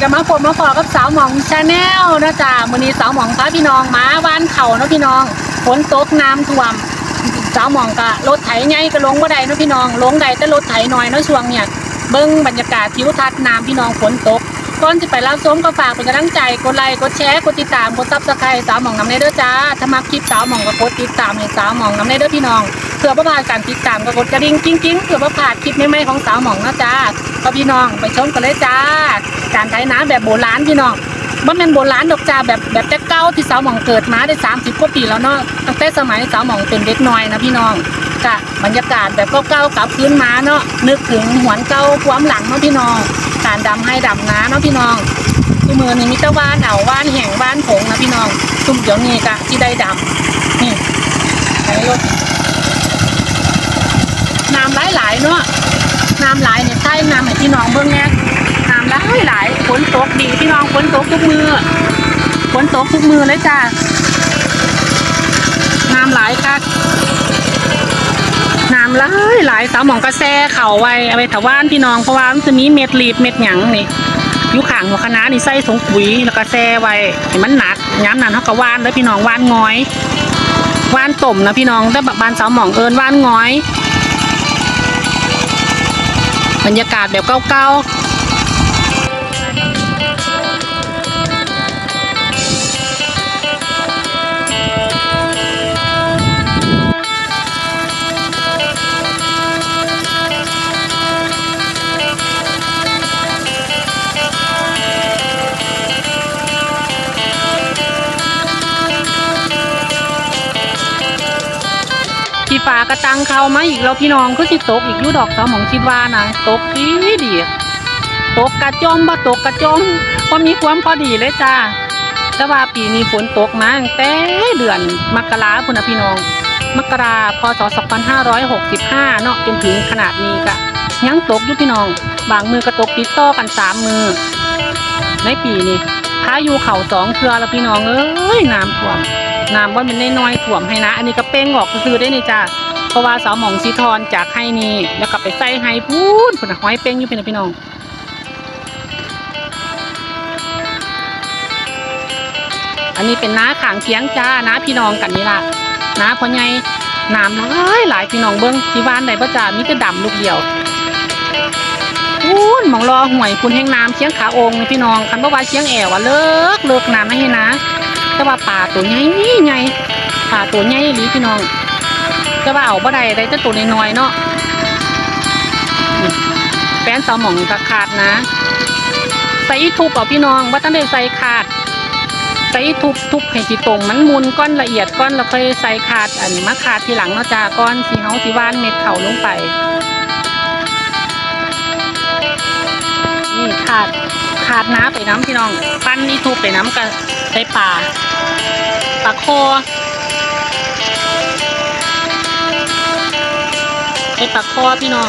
จ้ามื้อนี้ก็มาพบมาพอกับสาวหมองชาแนลนะจ้ามื้อนี้สาวหมองพาพี่น้องมาบ้านเขาเนาะพี่น้องฝนตกน้ำท่วม สาวหมองก็รถไถใหญ่ก็ลงบ่ได้เนาะพี่น้องลงได้แต่รถไถน้อยเนาะช่วงเนี่ยเบิ่งบรรยากาศทิวทัศน์น้ำพี่น้องฝนตกก่อนจะไปรับชมก็ฝากเป็นกำลังใจกดไลค์กดแชร์กดติดตามกดซับสไครต์สาวหมองน้ำในเด้อจ้าถ้ามักคลิปสาวหมองก็กดติดตามให้สาวหมองน้ำในเด้อพี่น้อง เพื่อประพลาดการติดตามก็กดกระดิ่งกิ้งกิ้งเพื่อประพลาดคลิปใหม่ๆของสาวหมองนะจ้าก็พี่น้องไปชมกันเลยจ้า การไถนาแบบโบราณพี่น้องมันเป็นโบราณดอกจ้าแบบแบบแต่เก้าที่สาวหมองเกิดมาได้30กว่าปีแล้วเนาะตั้งแต่สมัยสาวหมองเป็นเด็กน้อยนะพี่น้องกะบรรยากาศแบบเก่าๆกลับพื้นมาเนาะนึกถึงหวนเก่าความหลังเนาะพี่น้อง การดำให้ดำน้าเนาะพี่น้องคือมือนี่มิตรว่านเอาว่านแห่งว่านผงนะพี่น้องซุ่มเดี๋ยวนี้กะที่ได้ดำนี่ใช้รถ หลายหลเนาะน้ำหลายเนี่ยใช่น้ำให้พี่น้องเบิ่งแน่น้ำหลายหลายฝนตกดีพี่น้องฝนตกทุกมือฝนตกทุกมือเลยจ้าน้ำหลายคักน้ำหลายหลายสาวหมองกระแซเข่าไว้เอาไปถวานพี่น้องเพราะว่ามันจะมีเม็ดรีบเม็ดหยังนี่อยู่ข้างหัวคณะนี่ใส่สงปุ๋ยแล้วก็แซ่ไว้ให้มันหนักย้ำนั้นเขาก็ว่านแล้วพี่น้องว่านง้อยว่านต้มนะพี่น้องแต่แบบบานสาวหมองเอิญว่านง้อย บรรยากาศแบบเก่าๆากระตังเขามาอีกแล้วพี่น้องคือสิตกอีกอยุดอกสาวหมองคิดว่านะตกดีดีตกกระจอมบ่ตกกระจอมพอมีความพอดีเลยจ้าแต่ว่าปีนี้ฝนตกมาแต่เดือนมกราพุ่นนะพี่น้อง มกราพศ2565 เนาะจนถึงขนาดนี้ก็ยังตกอยู่พี่น้อง บางมือก็ตกติดต่อกันสามมือ ในปีนี้พายุเข่าสองเทือแล้วพี่น้องเอ้ยน้ำท่วมน้ำว่ามันน้อยๆถ่วมให้นะ อันนี้ก็เป้งออกซื้อได้นี่จ้า เพราะว่าสาวหมองสีทอนจากให้นี่แล้วก็ไปใส่ให้พูนพุ่นห้อยเป้งอยู่พี่น้องพี่น้องอันนี้เป็นน้าขางเคียงจ้าน้าพี่น้องกันนี่ล่ะน้าพ่อใหญ่น้ำหลายหลายพี่น้องเบิ้งที่บ้านใดบ่จ้ามีแต่ดำลูกเดียวพูนมองรอห่วยคุณแห่งน้ำเชียงขาองค์พี่น้องคันบ่ว่าเชียงแอวอะเลิกเลิกน้ำไม่ให้นะ แต่ว่าป่าตัวใหญ่ใหญ่ป่าตัวใหญ่อีหลีพี่น้อง แต่ว่าเอาบ่ได้ได้แต่ตัวน้อยๆเนาะแป้นสาวหมองก็ขาดนะ ใส่ทุบเอาพี่น้องว่าต้งได้ใส่ขาด ใส่ทุบทุบให้สิตรงมันมุนก้อนละเอียดก้อนแล้วค่อยใส่ขาดอันมาขาดทีหลังเนาะจ้าก้อนสีเฮาสีว่านเม็ดเข่าลงไปนี่ขาดขาดน้ำไปน้ำพี่น้อง ปั้นนี่ทุบไปน้ำกับใส่ป่าปลาคอ ใส่ปลาคอพี่น้อง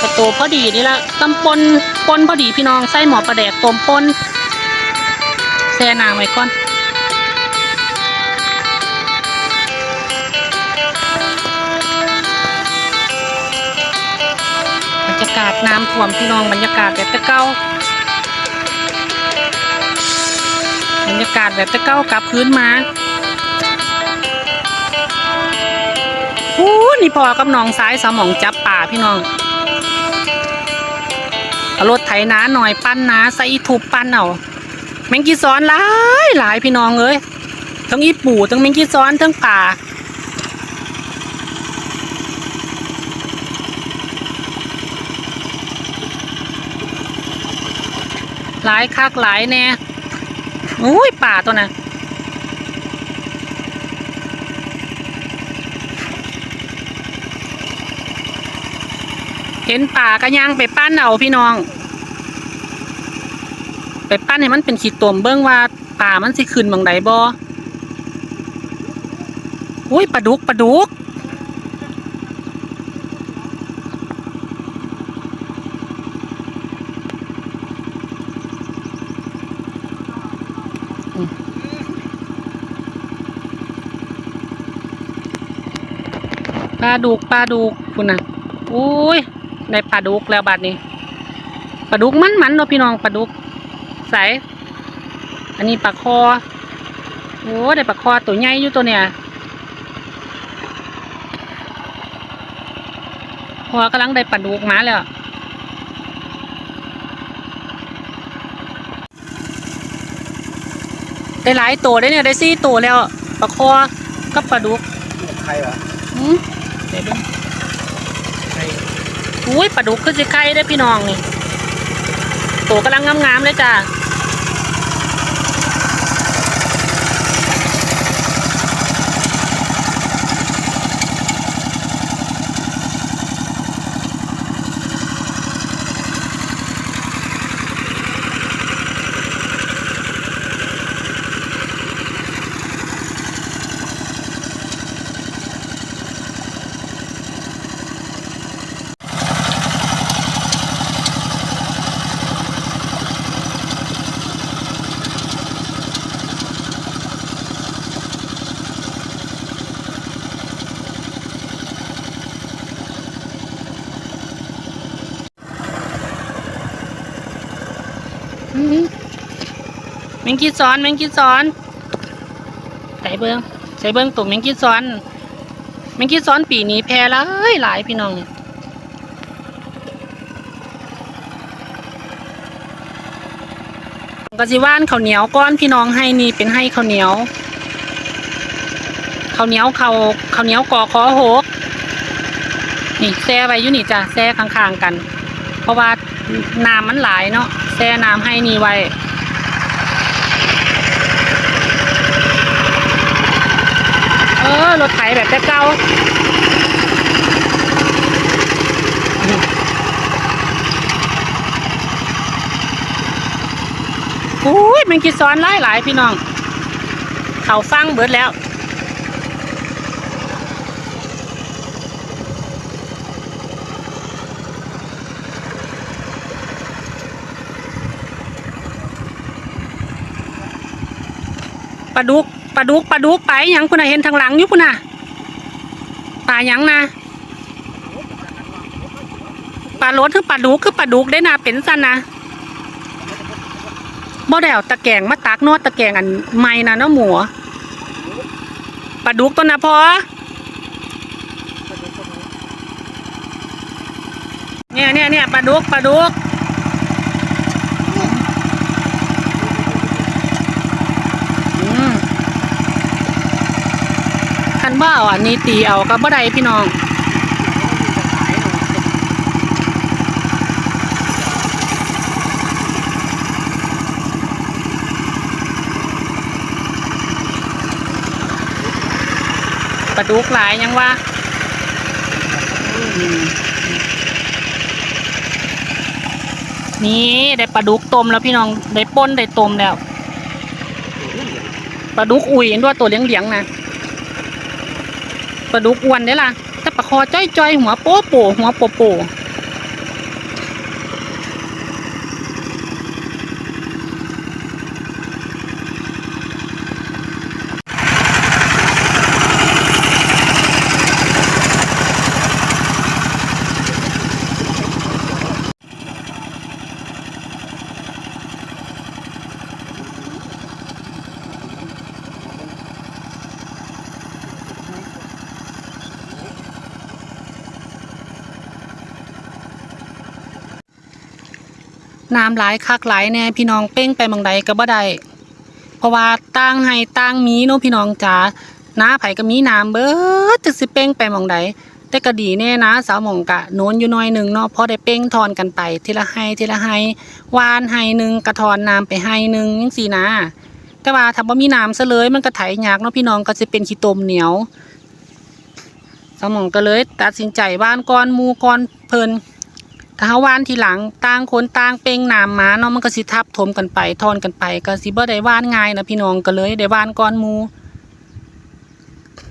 กระโตพอดีนี่ละตำปนปนพอดีพี่น้องใส่หมอปลาแดกต้มปนแช่น้ำไว้ก่อนบรรยากาศน้ำท่วมพี่น้องบรรยากาศแบบตะเก้าบรรยากาศแบบตะเก้ากลับพื้นมา นี่พอกับน้องซ้ายสมองจับป่าพี่น้องรถไถนาหน่อยปั้นนาใส่ถูบปั้นเอาแมงกีซ้อนหลายหลายพี่น้องเอ้ยทั้งอีปู่ทั้งแมงกีซ้อนทั้งป่าหลายคักหลายแน่อุ้ยป่าตัวน่ะ เห็นป่ากระย่างไปปั้นเอาพี่น้อง ไปปั้นให้มันเป็นขีดตวมเบิ้องว่าป่ามันสิขึ้นบางใดบ่อุ้ยปลาดุกปลาดุกปลาดุกปลาดุกคุณน่ะอุ้ย ได้ปลาดุกแล้วบัดนี้ปลาดุกมันมันๆเนาะพี่น้องปลาดุกใสอันนี้ปลาคอโอ้ได้ปลาคอตัวใหญ่อยู่ตัวเนี่ยพอกำลังได้ปลาดุกมาแล้วได้หลายตัวได้เนี่ยได้สี่ตัวแล้วปลาคอกับปลาดุกใครเหรออืมเดี๋ยวดูใคร อุ้ยปลาดุกขึ้นสิไข่ได้พี่น้องนี่ตัวกำลังงามๆเลยจ้า งกีซ้อนแมงกีซ้อนใส่เบิ้งใส่เบิ้งตัวแมงกีซ้อนแมงกีซ้อนปีนี้แพร่หลายหลายพี่น้องนี่ก็สิว่านข้าวเหนียวก้อนพี่น้องให้นี่เป็นให้ข้าวเหนียวข้าวเหนียวข้าวข้าวเหนียวกอคอหกนี่แซ่ไว้อยู่นี่จ้ะแซ่ข้างๆกัน เพราะว่าน้ำมันหลายเนาะแช่น้ำให้นี่ไว้ เออ รถไถแบบแต่เก่าอุ้ยมันกินซ้อนหลายหลายพี่น้อง เขาฟังเบิดแล้ว ปลาดุก ปลาดุกปลาดุกไปหยังคุณน่ะเห็นทางหลังอยู่คุณน่ะปลาหยังนะปลาโลดคือปลาดุกคือปลาดุกได้นะเป็นสันนะบ่ได้เอาตะแกงมาตักนอตะแกงอันใหม่นะเนาะหมูปลาดุกตัวนะพอเนี่ยเนี่ยเนี่ยปลาดุกปลาดุก อืมคัน บ่เอาอันนี้ตีเอากับบ่ได้พี่น้องปลาดุกหลายยังว่านี่ได้ปลาดุกต้มแล้วพี่น้องได้ป่นได้ต้มแล้วปลาดุกอุ่ยด้วยตัวเลี้ยงๆนะ ปลาดุกอ้วนได้ล่ะแต่ปลาคอจ้อยๆ หัวโป๊โปหัวโปโป น้ำหลายคักหลายแน่พี่น้องเป้งไปบางใดก็บ่ได้เพราะว่าตั้งให้ตั้งมีเนาะพี่น้องจ๋าน้าไผก็มีน้ำเบิดจะสิเป้งไปบางใดแต่ก็ดีแน่นะสาวหมองกะโน้นอยู่น้อยหนึ่งเนาะพอได้เป้งทอนกันไป ทีละให้ทีละให้วานให้หนึ่งกระทอนน้ำไปให้หนึ่งยังสี่นะแต่ว่าถ้าบ่มีน้ำซะเลยมันก็ไถยากเนาะพี่น้องก็จะเป็นขี้ตมเหนียวสมองก็เลย ตัดสินใจว่านก้อนมูก้อนเพลิน ถ้าเฮาว่านทีหลังต่างคนต่างเป้งน้ำมาเนาะมันก็สิทับถมกันไปทอนกันไปก็สิบ่ได้ว่านง่ายนะพี่น้องก็เลยได้ว่านก้อนหมู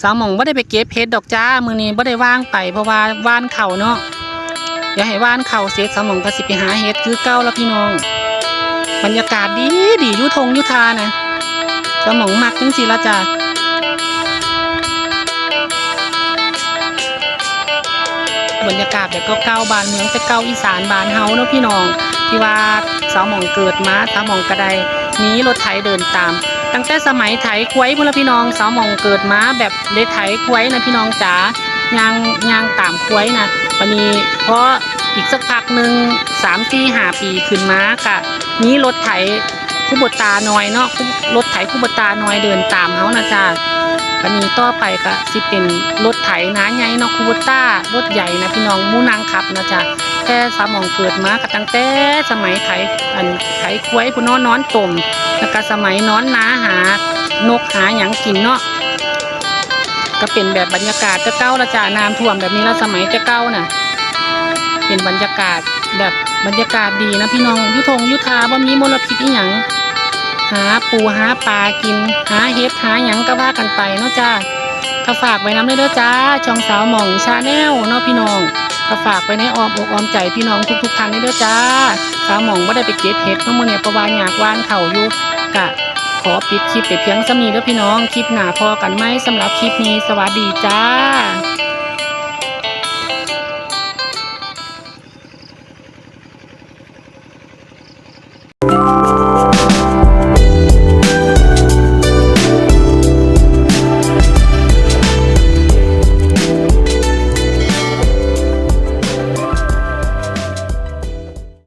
สาวหมองบ่ได้ไปเก็บเพชรดอกจ้ามื้อนี้บ่ได้ว่างไปเพราะว่าว่านเข่าเนาะเดี๋ยวให้ว่านเข่าเสร็จสาวหมองก็สิไปหาเฮ็ดคือเก่าแล้วพี่น้อง บรรยากาศดีดียู่ทงยู่ทานะสาวหมองมักจังซี่ละจ้า บรรยากาศแบบเก่าๆบ้านเมืองแต่เก่าอีสานบ้านเฮาเนาะพี่น้อง ที่ว่าสาวหมองเกิดมาสาวหมองกระไดมีรถไถเดินตาม ตั้งแต่สมัยไถควยพุ่นละพี่น้องสาวหมองเกิดมาแบบได้ไถควยนะพี่น้องจ๋ายางยางตามควยนะวันนี้เพราะอีกสักพักหนึ่งสามสี่ห้าปีขึ้นมากะมีรถไถ คุบตาน้อยเนาะรถไถคุบตาน้อยเดินตามเขานะจ๊ะวันนี้ต่อไปก็สิเป็นรถไถนาใหญ่เนาะคุบต้ารถใหญ่นะพี่น้องมูนางขับนะจ๊ะแต่สามองเกิดมาก็ตั้งแต่สมัยไถอันไถควยพุ่นเนอนนอนตุ่มแล้วก็สมัยนอนนาหานกหาหยังกินเนาะก็เป็นแบบบรรยากาศแต่เก้าละจ้าน้ำท่วมแบบนี้แล้วสมัยแต่เก้าน่ะ เป็นบรรยากาศ แบบบรรยากาศดีนะพี่น้องยุทงยุทาบ่ามีมลพิษอีหยังหาปูหาปลากิน หาเห็ดหาหยังก็ว่ากันไปเนาะจ้าก็ฝากไว้น้ำเลยเด้อจ้าช่องสาวหม่องชาแนลเนาะพี่น้องก็ฝากไว้ในออมอกออมใจพี่น้องทุกๆท่านเลยเด้อจ้าสาวหม่องบ่ได้ไปเก็บเห็ดเนาะมื้อนี้เพระว่าอยากว่านเข่าอยู่กะขอปิดคลิปไปเพียงสำนีเด้อพี่น้องคลิปหนาพอกันไหมสำหรับคลิปนี้สวัสดีจ้า